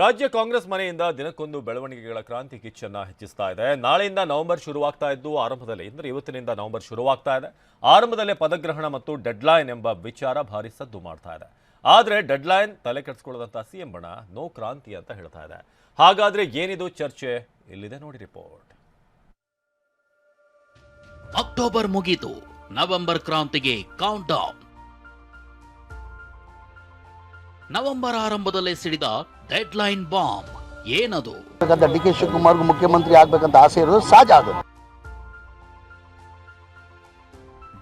ರಾಜ್ಯ ಕಾಂಗ್ರೆಸ್ ಮನೆಯಿಂದ ದಿನಕ್ಕೊಂದು ಬೆಳವಣಿಗೆಗಳ ಕ್ರಾಂತಿ ಕಿಚ್ಚನ್ನ ಹೆಚ್ಚಿಸ್ತಾ ಇದೆ. ನಾಳೆಯಿಂದ ನವೆಂಬರ್ ಶುರುವಾಗ್ತಾ ಇದ್ದು ಆರಂಭದಲ್ಲಿ, ಅಂದ್ರೆ ಇವತ್ತಿನಿಂದ ನವೆಂಬರ್ ಶುರುವಾಗ್ತಾ ಇದೆ. ಆರಂಭದಲ್ಲೇ ಪದಗ್ರಹಣ ಮತ್ತು ಡೆಡ್ಲೈನ್ ಎಂಬ ವಿಚಾರ ಭಾರಿ ಸದ್ದು ಮಾಡ್ತಾ ಇದೆ. ಆದ್ರೆ ಡೆಡ್ಲೈನ್ ತಲೆ ಕೆಡಿಸ್ಕೊಳ್ಳದಂತ ಸಿಎಂ ಬಣ ನೋ ಕ್ರಾಂತಿ ಅಂತ ಹೇಳ್ತಾ ಇದೆ. ಹಾಗಾದ್ರೆ ಏನಿದು ಚರ್ಚೆ? ಇಲ್ಲಿದೆ ನೋಡಿ ರಿಪೋರ್ಟ್. ಅಕ್ಟೋಬರ್ ಮುಗಿದು, ನವೆಂಬರ್ ಕ್ರಾಂತಿಗೆ ಕೌಂಟ್ ಡೌನ್ ನವೆಂಬರ್ ಆರಂಭದಲ್ಲೇ ಸಿಡಿದ ಡೆಡ್ ಲೈನ್ ಬಾಂಬ್. ಏನದು? ಡಿ ಕೆ ಶಿವಕುಮಾರ್ಗೂ ಮುಖ್ಯಮಂತ್ರಿ ಆಗ್ಬೇಕಂತ ಆಸೆ ಇರೋದು ಸಹಜ ಅದು.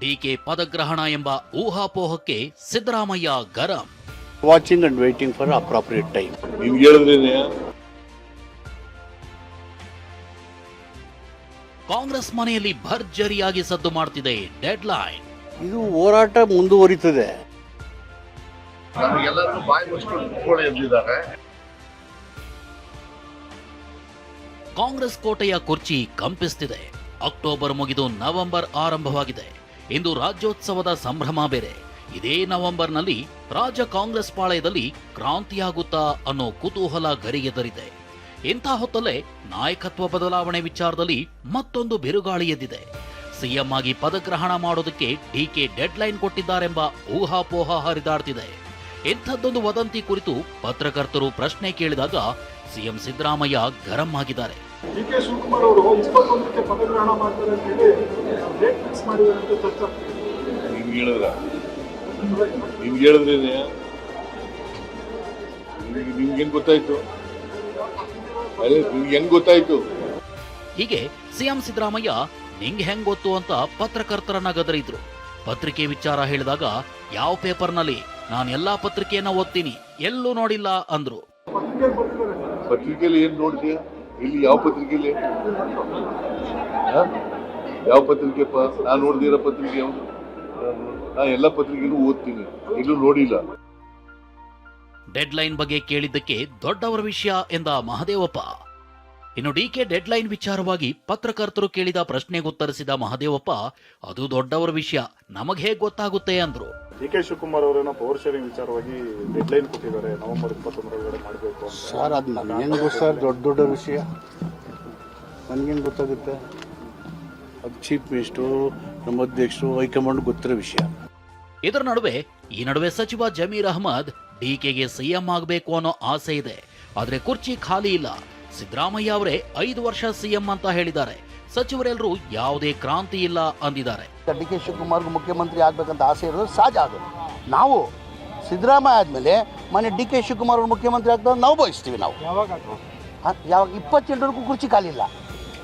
ಡಿಕೆ ಪದಗ್ರಹಣ ಎಂಬ ಊಹಾಪೋಹಕ್ಕೆ ಸಿದ್ದರಾಮಯ್ಯ ಗರಂ. Watching and waiting for appropriate time Congress ಮನೆಯಲ್ಲಿ ಭರ್ಜರಿಯಾಗಿ ಸದ್ದು ಮಾಡ್ತಿದೆ ಡೆಡ್ ಲೈನ್ ಇದು ಹೋರಾಟ ಮುಂದುವರಿತದೆ. ನಮಗೆಲ್ಲರೂ ಬಾಯಿ ಮುಚ್ಕೊಂಡು ಕುತ್ಕೊಳ್ಳಿ ಎಂದಿದ್ದಾರೆ ಕಾಂಗ್ರೆಸ್ ಕೋಟೆಯ ಕುರ್ಚಿ ಕಂಪಿಸ್ತಿದೆ. ಅಕ್ಟೋಬರ್ ಮುಗಿದು ನವೆಂಬರ್ ಆರಂಭವಾಗಿದೆ. ಇಂದು ರಾಜ್ಯೋತ್ಸವದ ಸಂಭ್ರಮ ಬೇರೆ. ಇದೇ ನವೆಂಬರ್ನಲ್ಲಿ ರಾಜ್ಯ ಕಾಂಗ್ರೆಸ್ ಪಾಳಯದಲ್ಲಿ ಕ್ರಾಂತಿಯಾಗುತ್ತಾ ಅನ್ನೋ ಕುತೂಹಲ ಗರಿಗೆದರಿದೆ ಇಂಥ ಹೊತ್ತಲ್ಲೇ ನಾಯಕತ್ವ ಬದಲಾವಣೆ ವಿಚಾರದಲ್ಲಿ ಮತ್ತೊಂದು ಬಿರುಗಾಳಿ ಎದ್ದಿದೆ. ಸಿಎಂ ಆಗಿ ಪದಗ್ರಹಣ ಮಾಡೋದಕ್ಕೆ ಡಿಕೆ ಡೆಡ್ ಲೈನ್ ಕೊಟ್ಟಿದ್ದಾರೆಂಬ ಊಹಾಪೋಹ ಹರಿದಾಡ್ತಿದೆ. ಇಂಥದ್ದೊಂದು ವದಂತಿ ಕುರಿತು ಪತ್ರಕರ್ತರು ಪ್ರಶ್ನೆ ಕೇಳಿದಾಗ ಸಿಎಂ ಸಿದ್ದರಾಮಯ್ಯ ಗರಂ ಆಗಿದ್ದಾರೆ. ಡಿ ಕೆ ಶಿವಕುಮಾರ್ ಅವರು ಇಪ್ಪತ್ತೊಂದಕ್ಕೆ ಪದಗ್ರಹಣ ಮಾಡ್ತಾರೆ ಅಂತ ಹೇಳಿ ಡೇಟ್ ಫಿಕ್ಸ್ ಮಾಡಿದ್ದಾರೆ ಅಂತ ಚರ್ಚೆ ನಿಮ್ಗೆ ಹೇಳಿದ್ರ? ನಿಮ್ಗೆ ಹೇಳಿದ್ರೇನೆ? ನಿಮ್ಗೆ ನಿಮ್ಗೆ ಹೆಂಗ್ ಗೊತ್ತಾಯ್ತು? ಅದೇ ನಿಮ್ಗೆ ಹೆಂಗ್ ಗೊತ್ತಾಯ್ತು? ಹೀಗೆ ಸಿಎಂ ಸಿದ್ದರಾಮಯ್ಯ ನಿಂಗ್ ಹೆಂಗ್ ಗೊತ್ತು ಅಂತ ಪತ್ರಕರ್ತರನ್ನ ಗದರಿದ್ರು. ಪತ್ರಿಕೆ ವಿಚಾರ ಹೇಳಿದಾಗ ಯಾವ ಪೇಪರ್ನಲ್ಲಿ ನಾನು ಎಲ್ಲಾ ಪತ್ರಿಕೆಯನ್ನ ಓದ್ತೀನಿ. ಎಲ್ಲೂ ನೋಡಿಲ್ಲ ಅಂದ್ರು. ಪತ್ರಿಕೆಯಲ್ಲಿ ಏನ್ ನೋಡಿದ್ಯಾ ಇಲ್ಲಿ ಯಾವ ಪತ್ರಿಕೆಯಲ್ಲಿ? ಯಾವ ಪತ್ರಿಕೆ ನಾನು ನೋಡ್ದಿರೋ ಪತ್ರಿಕೆ ಯಾವುದು? ನಾ ಎಲ್ಲ ಪತ್ರಿಕೆನೂ ಓದ್ತೀನಿ. ಎಲ್ಲೂ ನೋಡಿಲ್ಲ. ಡೆಡ್ ಲೈನ್ ಬಗ್ಗೆ ಕೇಳಿದ್ದಕ್ಕೆ ದೊಡ್ಡವರ ವಿಷಯ ಎಂದ ಮಹದೇವಪ್ಪ. ಇನ್ನು ಡಿಕೆ ಡೆಡ್ ಲೈನ್ ವಿಚಾರವಾಗಿ ಪತ್ರಕರ್ತರು ಕೇಳಿದ ಪ್ರಶ್ನೆಗೆ ಉತ್ತರಿಸಿದ ಮಹದೇವಪ್ಪ ಅದು ದೊಡ್ಡವರ ವಿಷಯ. ನಮಗೆ ಹೇಗೆ ಗೊತ್ತಾಗುತ್ತೆ? ಅಂದ್ರು. ಡಿ ಕೆ ಶಿವಕುಮಾರ್ ಅವರೇನೋ ಪವರ್ ಶೇರಿಂಗ್ ವಿಚಾರವಾಗಿ ಡೆಡ್ಲೈನ್ ಕೊಟ್ಟಿದ್ದಾರೆ ನವೆಂಬರ್ ಇಪ್ಪತ್ತೊಂದರೊಳಗಡೆ ಮಾಡಬೇಕು ಅಂತ. ಸರ್ ಅದು ನನಗೇನು ಗೊತ್ತು ಸರ್ ದೊಡ್ಡ ದೊಡ್ಡ ವಿಷಯ. ನನಗೇನು ಗೊತ್ತಾಗುತ್ತೆ? ಅದು ಚೀಫ್ ಮಿನಿಸ್ಟ್ರು ನಮ್ಮ ಅಧ್ಯಕ್ಷರು ಹೈಕಮಾಂಡ್ ಗೊತ್ತಿರೋ ವಿಷಯ. ಇದರ ನಡುವೆ ಈ ನಡುವೆ ಸಚಿವ ಜಮೀರ್ ಅಹಮದ್ ಡಿಕೆಗೆ ಸಿಎಂ ಆಗಬೇಕು ಅನ್ನೋ ಆಸೆ ಇದೆ. ಆದರೆ ಕುರ್ಚಿ ಖಾಲಿ ಇಲ್ಲ. ಸಿದ್ದರಾಮಯ್ಯ ಅವರೇ ಐದು ವರ್ಷ ಸಿಎಂ ಅಂತ ಹೇಳಿದ್ದಾರೆ. ಸಚಿವರೆಲ್ಲರೂ ಯಾವುದೇ ಕ್ರಾಂತಿ ಇಲ್ಲ ಅಂದಿದ್ದಾರೆ. ಡಿ ಕೆ ಶಿವಕುಮಾರ್ ಮುಖ್ಯಮಂತ್ರಿ ಆಗ್ಬೇಕಂತ ಆಸೆ ಇರೋದು ಸಹಜ ಅದು ನಾವು ಸಿದ್ದರಾಮಯ್ಯ ಆದಮೇಲೆ ಮನೆ ಡಿ ಕೆ ಶಿವಕುಮಾರ್ ಮುಖ್ಯಮಂತ್ರಿ ಆಗ್ತಾರೆ ನಾವು ಬಯಸ್ತೀವಿ ನಾವು. ಯಾವಾಗ ಇಪ್ಪತ್ತೆಂಟರಕ್ಕೂ ಕುರ್ಚಿ ಖಾಲಿಲ್ಲ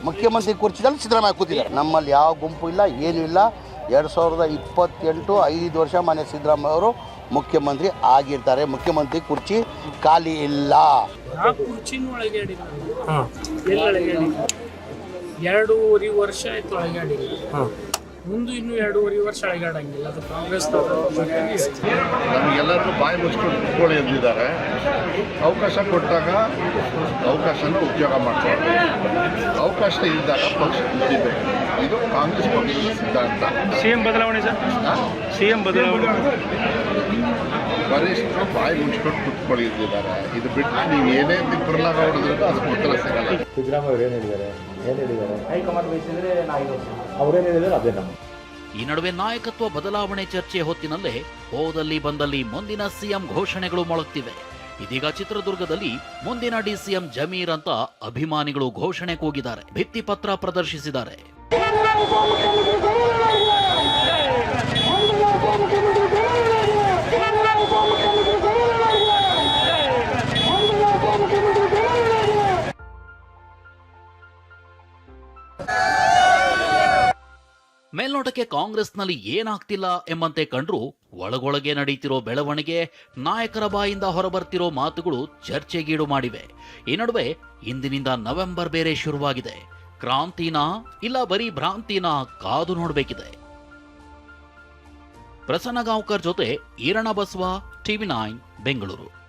ಮುಖ್ಯಮಂತ್ರಿ ಕುರ್ಚಿದಲ್ಲಿ ಸಿದ್ದರಾಮಯ್ಯ ಕೂತಿದ್ದಾರೆ. ನಮ್ಮಲ್ಲಿ ಯಾವ ಗುಂಪು ಇಲ್ಲ, ಏನೂ ಇಲ್ಲ. ಎರಡು ಸಾವಿರದ ಇಪ್ಪತ್ತೆಂಟು ಐದು ವರ್ಷ ಮನೆ ಸಿದ್ದರಾಮಯ್ಯ ಅವರು ಮುಖ್ಯಮಂತ್ರಿ ಆಗಿರ್ತಾರೆ. ಮುಖ್ಯಮಂತ್ರಿ ಕುರ್ಚಿ ಖಾಲಿ ಇಲ್ಲ. ಆ ಕುರ್ಚಿನೂ ಅಳಗ್ಯಾಡಿಲ್ಲ ಎಲ್ಲಿ ಅಳಗ್ಯಾಡಿಲ್ಲ ಎರಡೂವರೆ ವರ್ಷ ಆಯ್ತು ಅಳಗ್ಯಾಡಿಲ್ಲ ಮುಂದೆ ಇನ್ನೂ ಎರಡೂವರೆ ವರ್ಷ ಅಳಗಾಡಂಗಿಲ್ಲ ಅದು ಕಾಂಗ್ರೆಸ್ ನಮಗೆಲ್ಲರೂ ಬಾಯಿ ಮುಚ್ಕೊಂಡು ಕುತ್ಕೊಳ್ಳಿ ಎಂದಿದ್ದಾರೆ ಅವಕಾಶ ಕೊಟ್ಟಾಗ ಅವಕಾಶನ ಉಪಯೋಗ ಮಾಡ್ತಾರೆ ಅವಕಾಶ ಇದ್ದಾಗ ಪಕ್ಷ ಇದು ಕಾಂಗ್ರೆಸ್ ಪಕ್ಷದ ಸಿದ್ಧಾಂತ ಸಿಎಂ ಬದಲಾವಣೆ ಸರ್? ಸಿಎಂ ಬದಲಾವಣೆ. ವರಿಷ್ಠರು ಬಾಯಿ ಮುಚ್ಕೊಂಡು ಕುತ್ಕೊಳ್ಳಿದ್ದಾರೆ ಇದು ಬಿಟ್ಟು ನೀವು ಏನೇ ತಿಪ್ಪರ್ಲಾಗ ಹೊಡೆದ್ರೂ ಅದಕ್ಕೆ ಉತ್ತರ ಸಿಗಲ್ಲ. ಈ ನಡುವೆ ನಾಯಕತ್ವ ಬದಲಾವಣೆ ಚರ್ಚೆ ಹೊತ್ತಿನಲ್ಲೇ ಹೋದಲ್ಲಿ ಬಂದಲ್ಲಿ ಮುಂದಿನ ಸಿಎಂ ಘೋಷಣೆಗಳು ಮೊಳಗ್ತಿವೆ. ಇದೀಗ ಚಿತ್ರದುರ್ಗದಲ್ಲಿ ಮುಂದಿನ ಡಿಸಿಎಂ ಜಮೀರ್ ಅಂತ ಅಭಿಮಾನಿಗಳು ಘೋಷಣೆ ಕೂಗಿದ್ದಾರೆ ಭಿತ್ತಿಪತ್ರ ಪ್ರದರ್ಶಿಸಿದ್ದಾರೆ. ಮೇಲ್ನೋಟಕ್ಕೆ ಕಾಂಗ್ರೆಸ್ನಲ್ಲಿ ಏನಾಗ್ತಿಲ್ಲ ಎಂಬಂತೆ ಕಂಡ್ರು ಒಳಗೊಳಗೆ ನಡೀತಿರೋ ಬೆಳವಣಿಗೆ, ನಾಯಕರ ಬಾಯಿಂದ ಹೊರಬರ್ತಿರೋ ಮಾತುಗಳು ಚರ್ಚೆಗೀಡು ಮಾಡಿವೆ. ಈ ನಡುವೆ ಇಂದಿನಿಂದ ನವೆಂಬರ್ ಬೇರೆ ಶುರುವಾಗಿದೆ. ಕ್ರಾಂತಿನಾ ಇಲ್ಲ ಬರೀ ಭ್ರಾಂತಿನಾ ಕಾದು ನೋಡಬೇಕಿದೆ. ಪ್ರಸನ್ನ ಗಾಂವ್ಕರ್ ಜೊತೆ ಈರಣ ಬಸವ, ಟಿವಿ ನೈನ್, ಬೆಂಗಳೂರು.